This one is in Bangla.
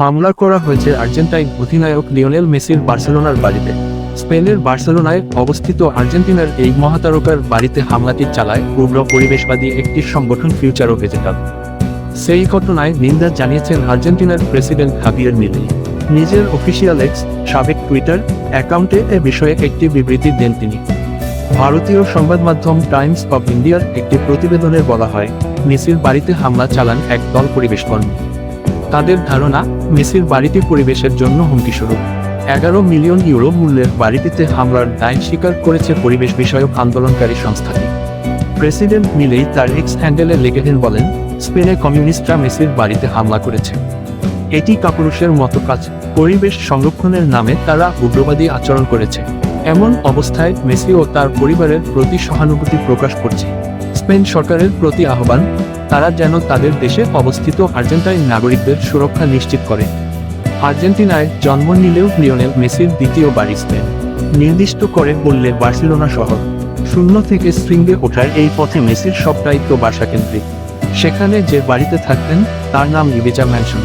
হামলা করা হয়েছে আর্জেন্টাইন অধিনায়ক লিওনেল মেসির বার্সেলোনার বাড়িতে। স্পেনের বার্সেলোনায় অবস্থিত আর্জেন্টিনার এই মহাতারকার বাড়িতে হামলাটি চালায় উগ্র পরিবেশবাদী একটি সংগঠন ফিউচার ও ভেজিটাল সেই ঘটনায় নিন্দা জানিয়েছেন আর্জেন্টিনার প্রেসিডেন্ট হাবিয়ার মিলি। নিজের অফিসিয়াল এক্স, সাবেক টুইটার অ্যাকাউন্টে এ বিষয়ে একটি বিবৃতি দেন তিনি। ভারতীয় সংবাদ মাধ্যম টাইমস অব ইন্ডিয়ার একটি প্রতিবেদনে বলা হয়, মেসির বাড়িতে হামলা চালান এক দল পরিবেশকর্মী। তাদের ধারণা, মেসির বাড়িটি পরিবেশের জন্য হুমকিস্বরূপ। এগারো মিলিয়ন ইউরো মূল্যের বাড়িটিতে হামলার দায় স্বীকার করেছে পরিবেশ বিষয়ক আন্দোলনকারী সংস্থাটি। প্রেসিডেন্ট মিলেই তার এক্স হ্যান্ডেলে লেগেহেন বলেন, স্পেনে কমিউনিস্টরা মেসির বাড়িতে হামলা করেছে। এটি কাপুরুষের মতো কাজ। পরিবেশ সংরক্ষণের নামে তারা উগ্রবাদী আচরণ করেছে। এমন অবস্থায় মেসি ও তার পরিবারের প্রতি সহানুভূতি প্রকাশ করছে। স্পেন সরকারের প্রতি আহ্বান তারা যেন তাদের দেশে অবস্থিত আর্জেন্টাইন নাগরিকদের সুরক্ষা নিশ্চিত করে। আর্জেন্টিনায় জন্ম নিলেও লিওনেল মেসির দ্বিতীয় বাড়িতে নির্দিষ্ট করে বললে বার্সেলোনা শহর। শূন্য থেকে শৃঙ্গে ওঠার এই পথে মেসির সব দায়িত্ব বাসা কেন্দ্রিক সেখানে যে বাড়িতে থাকতেন, তার নাম ইবেজা ম্যানশন